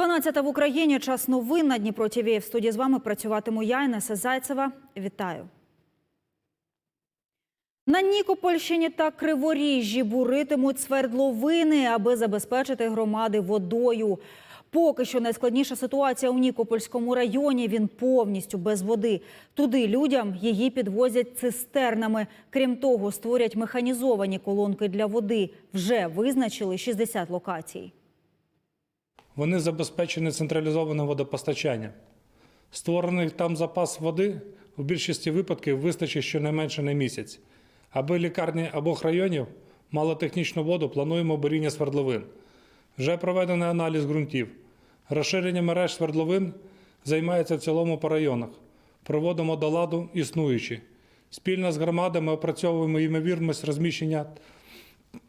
12 в Україні. Час новин на Дніпро ТВ. В студії з вами працюватиму я, Інеса Зайцева. Вітаю. На Нікопольщині та Криворіжжі буритимуть свердловини, аби забезпечити громади водою. Поки що найскладніша ситуація у Нікопольському районі. Він повністю без води. Туди людям її підвозять цистернами. Крім того, створять механізовані колонки для води. Вже визначили 60 локацій. Вони забезпечені централізованим водопостачанням. Створений там запас води у більшості випадків вистачить щонайменше на місяць. Аби лікарні обох районів мали технічну воду, плануємо буріння свердловин. Вже проведений аналіз ґрунтів. Розширення мереж свердловин займається в цілому по районах. Проводимо до ладу існуючі. Спільно з громадами опрацьовуємо ймовірність розміщення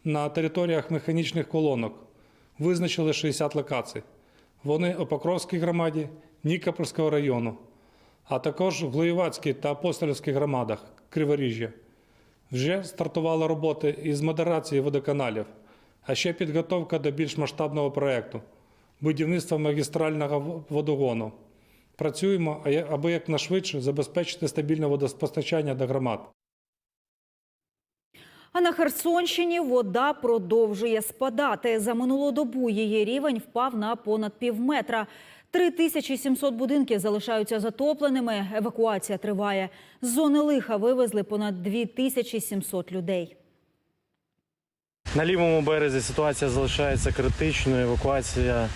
на територіях механічних колонок. Визначили 60 локацій. Вони у Покровській громаді, Нікопольського району, а також в Глоєвацькій та Апостольській громадах Криворіжжя. Вже стартували роботи із модерації водоканалів, а ще підготовка до більш масштабного проєкту будівництва магістрального водогону. Працюємо, аби якнайшвидше забезпечити стабільне водопостачання до громад. А на Херсонщині вода продовжує спадати. За минулу добу її рівень впав на понад півметра. 3700 будинків залишаються затопленими. Евакуація триває. З зони лиха вивезли понад 2700 людей. На лівому березі ситуація залишається критичною. Евакуація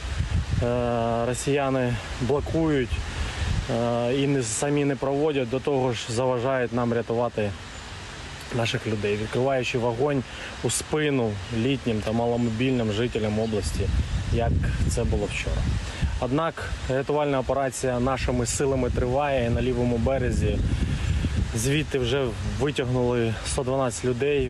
е, росіяни блокують е, і самі не проводять, до того ж заважають нам рятувати наших людей, відкриваючи вогонь у спину літнім та маломобільним жителям області, як це було вчора. Однак рятувальна операція нашими силами триває і на лівому березі. Звідти вже витягнули 112 людей.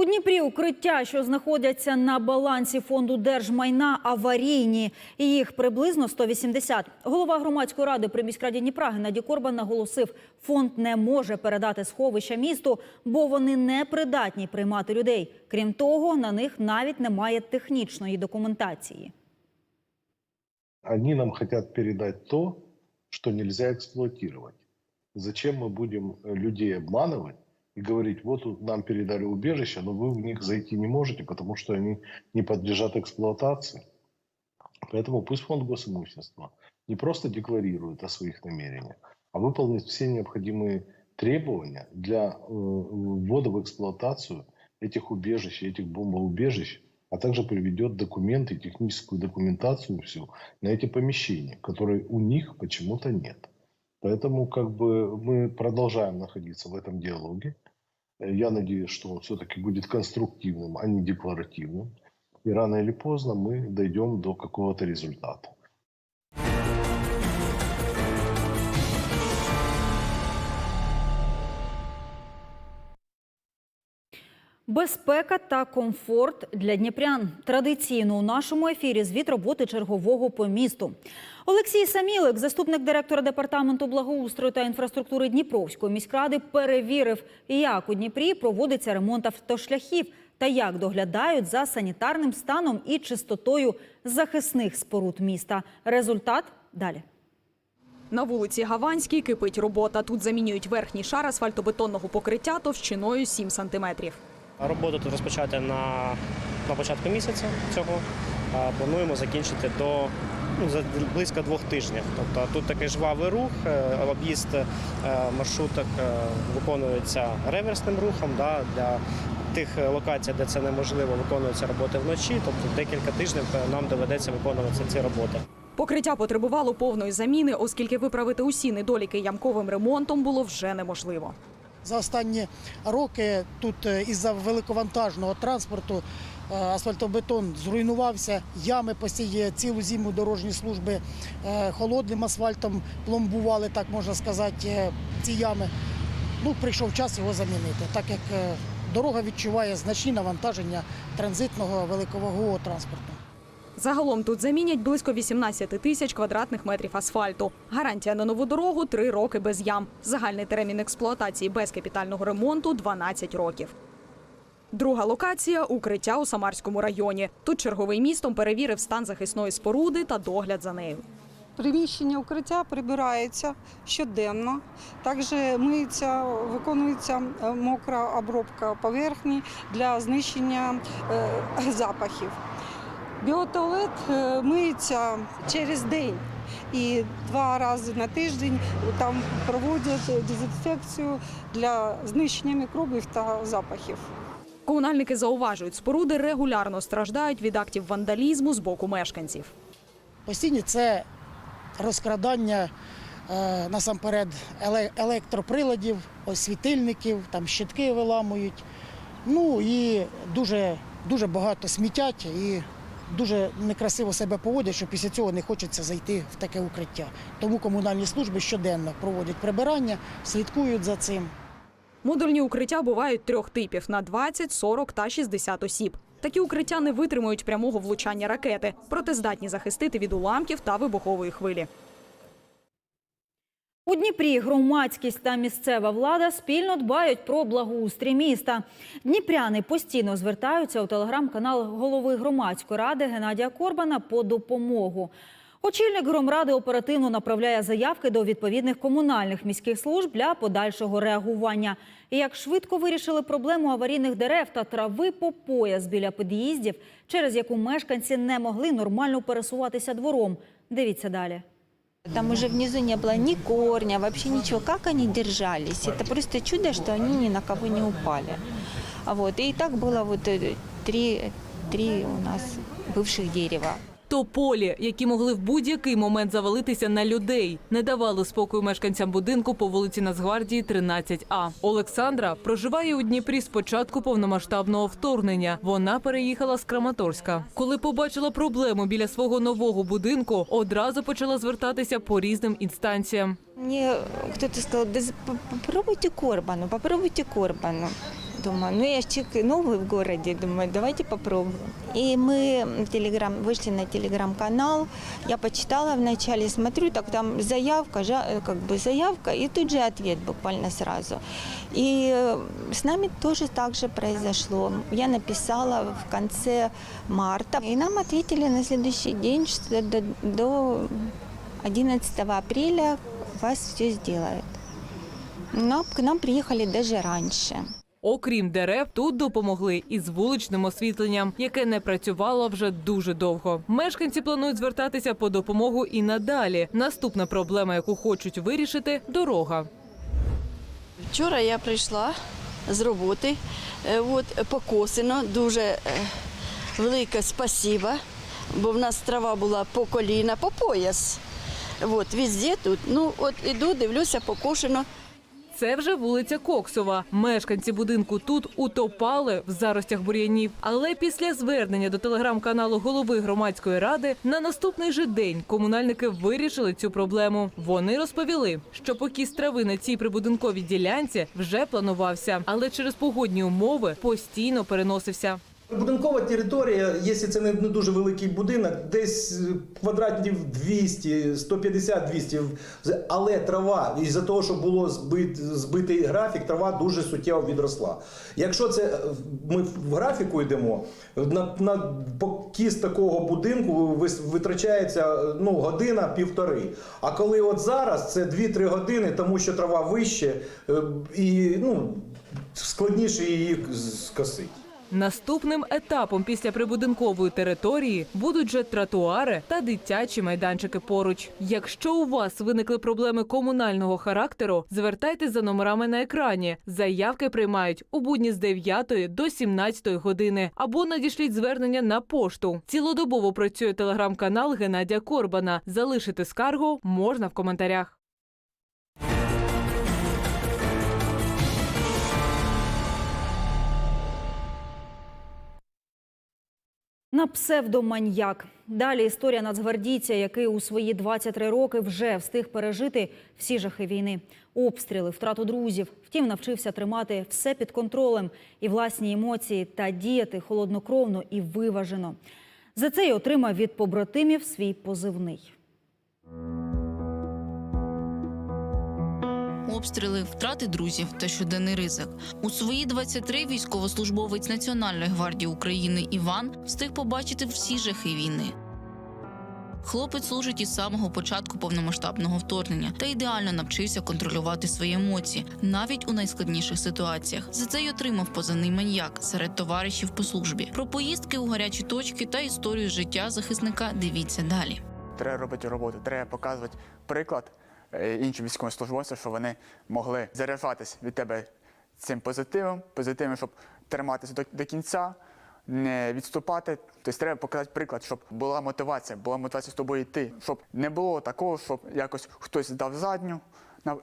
У Дніпрі укриття, що знаходяться на балансі фонду держмайна, аварійні. Їх приблизно 180. Голова громадської ради при міськраді Дніпра Геннадій Корбан наголосив, фонд не може передати сховища місту, бо вони не придатні приймати людей. Крім того, на них навіть немає технічної документації. Они нам хотят передать то, что нельзя эксплуатировать. Зачем мы будем э, людей обманывать И говорить, вот нам передали убежище, но вы в них зайти не можете, потому что они не подлежат эксплуатации. Поэтому пусть фонд госимущества не просто декларирует о своих намерениях, а выполнит все необходимые требования для э, ввода в эксплуатацию этих убежищ, этих бомбоубежищ, а также приведет документы, техническую документацию всю на эти помещения, которые у них почему-то нет. Поэтому как бы мы продолжаем находиться в этом диалоге. Э, Я надеюсь, что он все-таки будет конструктивным, а не декларативным. И рано или поздно мы дойдем до какого-то результата. Безпека та комфорт для дніпрян. Традиційно у нашому ефірі звіт роботи чергового по місту. Олексій Самілик, заступник директора департаменту благоустрою та інфраструктури Дніпровської міськради, перевірив, як у Дніпрі проводиться ремонт автошляхів та як доглядають за санітарним станом і чистотою захисних споруд міста. Результат далі. На вулиці Гаванській кипить робота. Тут замінюють верхній шар асфальтобетонного покриття товщиною 7 сантиметрів. Роботу тут розпочати на, на початку місяця цього. Плануємо закінчити до ну, за близько двох тижнів. Тобто тут такий жвавий рух, е, об'їзд е, маршруток е, виконується реверсним рухом. Да, для тих локацій, де це неможливо, виконуються роботи вночі. Тобто декілька тижнів нам доведеться виконувати ці роботи. Покриття потребувало повної заміни, оскільки виправити усі недоліки ямковим ремонтом було вже неможливо. За останні роки тут е, із-за великовантажного транспорту е, асфальтобетон зруйнувався, ями постійно цілу зиму дорожні служби е, холодним асфальтом пломбували, так можна сказати, ці ями. Ну, прийшов час його замінити, так як дорога відчуває значні навантаження транзитного великовагового транспорту. Загалом тут замінять близько 18 тисяч квадратних метрів асфальту. Гарантія на нову дорогу – 3 роки без ям. Загальний термін експлуатації без капітального ремонту – 12 років. Друга локація – укриття у Самарському районі. Тут черговий містом перевірив стан захисної споруди та догляд за нею. Приміщення укриття прибирається щоденно. Також миється, виконується е, мокра обробка поверхні для знищення е, запахів. Біотуалет е, миється через день і два рази на тиждень там проводять дезінфекцію для знищення мікробів та запахів. Комунальники зауважують, споруди регулярно страждають від актів вандалізму з боку мешканців. Постійні це розкрадання е, насамперед електроприладів, ось світильників, там щитки виламують. Ну і дуже, дуже багато смітять і дуже некрасиво себе поводять, що після цього не хочеться зайти в таке укриття. Тому комунальні служби щоденно проводять прибирання, слідкують за цим. Модульні укриття бувають трьох типів – на 20, 40 та 60 осіб. Такі укриття не витримують прямого влучання ракети, проте здатні захистити від уламків та вибухової хвилі. У Дніпрі громадськість та місцева влада спільно дбають про благоустрій міста. Дніпряни постійно звертаються у телеграм-канал голови громадської ради Геннадія Корбана по допомогу. Очільник громради оперативно направляє заявки до відповідних комунальних міських служб для подальшого реагування. І як швидко вирішили проблему аварійних дерев та трави по пояс біля під'їздів, через яку мешканці не могли нормально пересуватися двором. Дивіться далі. Там уже внизу не было ни корня, вообще ничего. Как они держались? Это просто чудо, что они ни на кого не упали. А Вот. И так было вот э, три, три у нас бывших дерева. Тополі, які могли в будь-який момент завалитися на людей, не давали спокою мешканцям будинку по вулиці Нацгвардії 13А. Олександра проживає у Дніпрі з початку повномасштабного вторгнення. Вона переїхала з Краматорська. Коли побачила проблему біля свого нового будинку, одразу почала звертатися по різним інстанціям. Сказал, да за- попробуйте Корбану, попробуйте Корбану. Думаю, ну я человек новый в городе, думаю, давайте попробуем. И мы в телеграм, вышли на телеграм-канал, я почитала вначале, смотрю, так там заявка, э, как бы заявка, и тут же ответ буквально сразу. И э, с нами тоже так же произошло. Я написала в конце марта, и нам ответили на следующий день, что до, до 11 апреля вас все сделают. Но к нам приехали даже раньше. Окрім дерев, тут допомогли із вуличним освітленням, яке не працювало вже дуже довго. Мешканці планують звертатися по допомогу і надалі. Наступна проблема, яку хочуть вирішити дорога. Вчора я прийшла з роботи, е, от, покосено, дуже е, велике спасіба, бо в нас трава була по коліна, по пояс. От, везде тут. Ну, от іду, дивлюся, покошено. Це вже вулиця Коксова. Мешканці будинку тут утопали в заростях бур'янів. Але після звернення до телеграм-каналу голови громадської ради на наступний же день комунальники вирішили цю проблему. Вони розповіли, що покіс трави на цій прибудинковій ділянці вже планувався, але через погодні умови постійно переносився. Будинкова територія, якщо це не дуже великий будинок, десь е, квадратів 200, 150-200. Але трава, із-за того, що було збит, збитий графік, трава дуже суттєво відросла. Якщо це е, ми в графіку йдемо, на, на покіс такого будинку витрачається е, ну, година півтори. А коли от зараз це 2-3 години, тому що трава вище і ну, складніше її скосити. Наступним етапом після прибудинкової території будуть же тротуари та дитячі майданчики поруч. Якщо у вас виникли проблеми комунального характеру, звертайтесь за номерами на екрані. Заявки приймають у будні з 9 до 17 години або надішліть звернення на пошту. Цілодобово працює телеграм-канал Геннадія Корбана. Залишити скаргу можна в коментарях. На псевдоманьяк. Далі історія нацгвардійця, який у свої 23 роки вже встиг пережити всі жахи війни. Обстріли, втрату друзів. Втім, навчився тримати все під контролем і власні емоції та діяти холоднокровно і виважено. За це й отримав від побратимів свій позивний. Обстріли, втрати друзів та щоденний ризик. У свої 23 військовослужбовець Національної гвардії України Іван встиг побачити всі жахи війни. Хлопець служить із самого початку повномасштабного вторгнення та ідеально навчився контролювати свої емоції навіть у найскладніших ситуаціях. За це й отримав позивний маньяк серед товаришів по службі. Про поїздки у гарячі точки та історію життя захисника дивіться далі. Треба робити роботу, треба показувати приклад іншим військовослужбовцям, що вони могли заряджатись від тебе цим позитивом, позитивом, щоб триматися до, до кінця, не відступати. Тобто треба показати приклад, щоб була мотивація, була мотивація з тобою йти, щоб не було такого, щоб якось хтось дав задню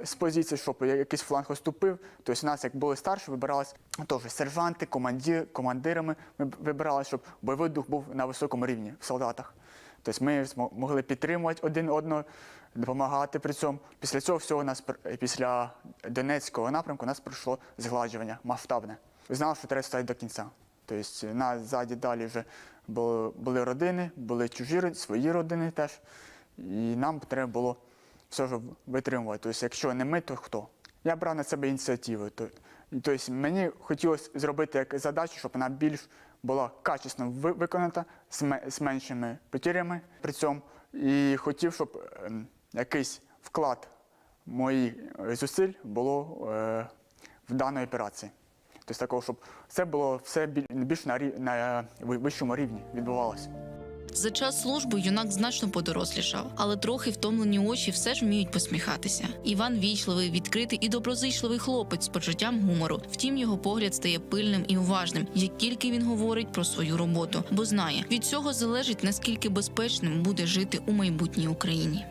з позиції, щоб якийсь фланг оступив. Тобто у нас, як були старші, вибирались теж сержанти, командир, командирами. Ми вибирали, щоб бойовий дух був на високому рівні в солдатах. Тобто ми могли підтримувати один одного, допомагати при цьому. Після цього всього нас після Донецького напрямку нас пройшло згладжування масштабне. Знали, що треба стояти до кінця. Тобто на ззаді далі вже були, були родини, були чужі свої родини теж. І нам треба було все ж витримувати. Тобто, якщо не ми, то хто? Я брав на себе ініціативу. Тобто мені хотілося зробити як задачу, щоб вона більш була качественно ви- виконана з, меншими потерями при цьому. І хотів, щоб ем, якийсь вклад моїх е, зусиль було е, в даній операції. Тобто такого, щоб все було все більш на е, вищому рівні відбувалося. За час служби юнак значно подорослішав, але трохи втомлені очі все ж вміють посміхатися. Іван вічливий, відкритий і доброзичливий хлопець з почуттям гумору. Втім, його погляд стає пильним і уважним, як тільки він говорить про свою роботу, бо знає, від цього залежить наскільки безпечним буде жити у майбутній Україні.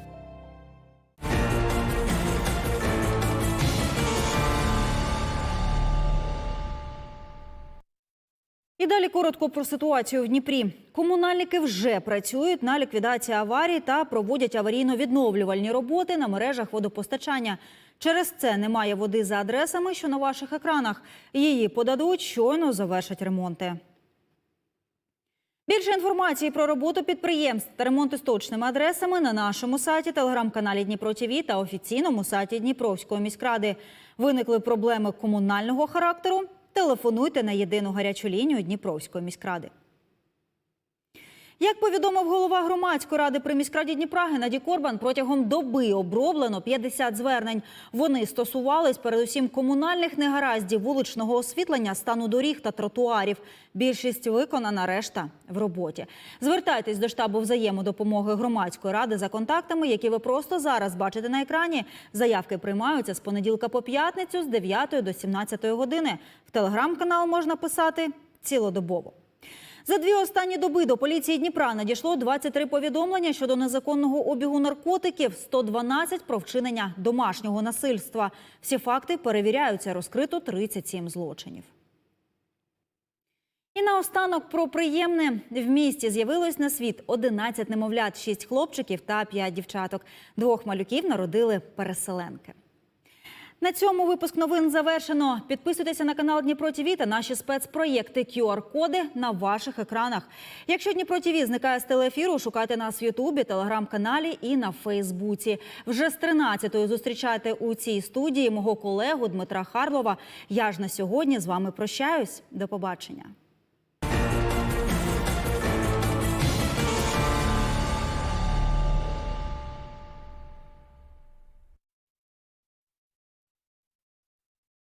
Далі коротко про ситуацію в Дніпрі. Комунальники вже працюють на ліквідації аварій та проводять аварійно-відновлювальні роботи на мережах водопостачання. Через це немає води за адресами, що на ваших екранах. Її подадуть, щойно завершать ремонти. Більше інформації про роботу підприємств та ремонти з точними адресами на нашому сайті, телеграм-каналі Дніпро ТІВІ та офіційному сайті Дніпровської міськради. Виникли проблеми комунального характеру. Телефонуйте на єдину гарячу лінію Дніпровської міськради. Як повідомив голова громадської ради при міськраді Дніпра Геннадій Корбан, протягом доби оброблено 50 звернень. Вони стосувались передусім комунальних негараздів, вуличного освітлення, стану доріг та тротуарів. Більшість виконана, решта в роботі. Звертайтесь до штабу взаємодопомоги громадської ради за контактами, які ви просто зараз бачите на екрані. Заявки приймаються з понеділка по п'ятницю з 9 до 17 години. В телеграм-канал можна писати цілодобово. За дві останні доби до поліції Дніпра надійшло 23 повідомлення щодо незаконного обігу наркотиків, 112 про вчинення домашнього насильства. Всі факти перевіряються. Розкрито 37 злочинів. І наостанок про приємне. В місті з'явилось на світ 11 немовлят, 6 хлопчиків та 5 дівчаток. Двох малюків народили переселенки. На цьому випуск новин завершено. Підписуйтеся на канал Дніпро ТІВІ та наші спецпроєкти QR-коди на ваших екранах. Якщо Дніпро ТІВІ зникає з телеефіру, шукайте нас в Ютубі, телеграм-каналі і на Фейсбуці. Вже з 13-ї зустрічайте у цій студії мого колегу Дмитра Харлова. Я ж на сьогодні з вами прощаюсь. До побачення.